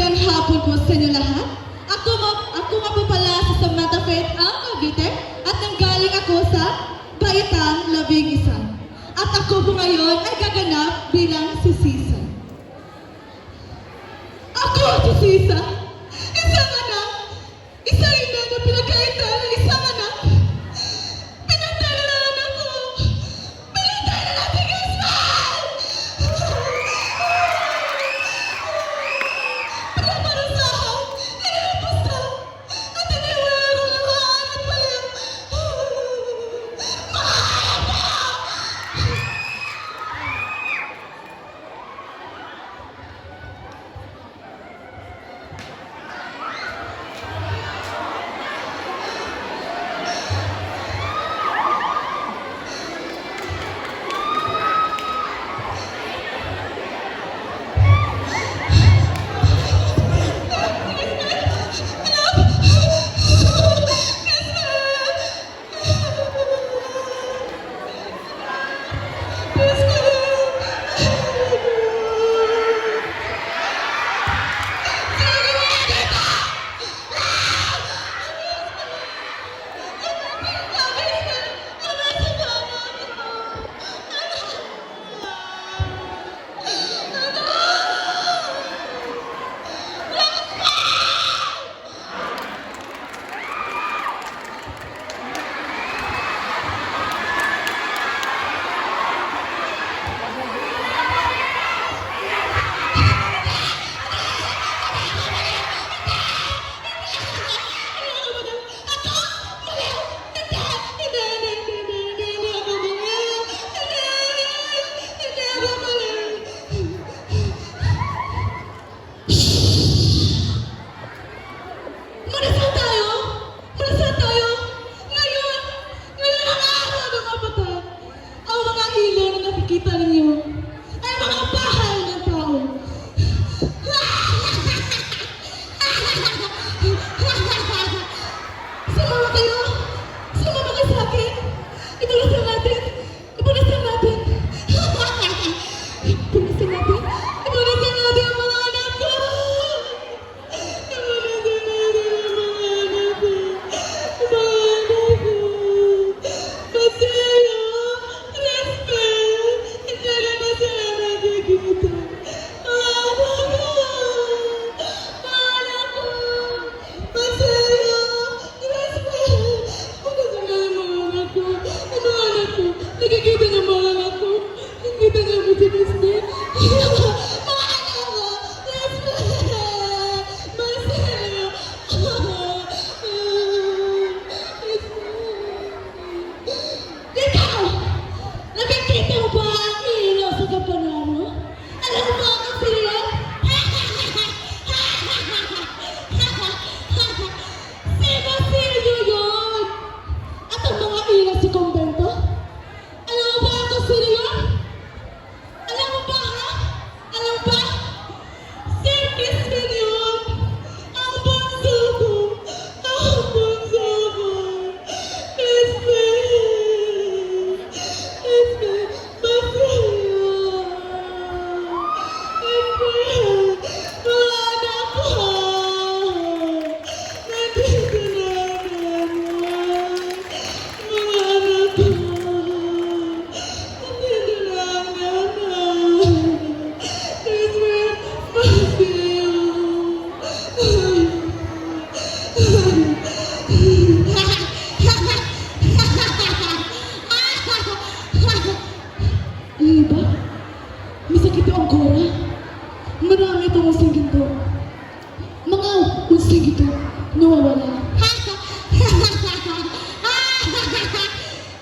Magandang hapon po sa inyo lahat. Ako, ma ako nga po pala sa Samantha Faith ang Cavite at nanggaling ako sa Baitang Labing Isa. At ako po ngayon ay gaganap bilang si Sisa. Ako si Sisa!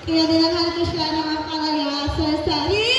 Kaya nilang halos lang ang mga pangalas sa sarili.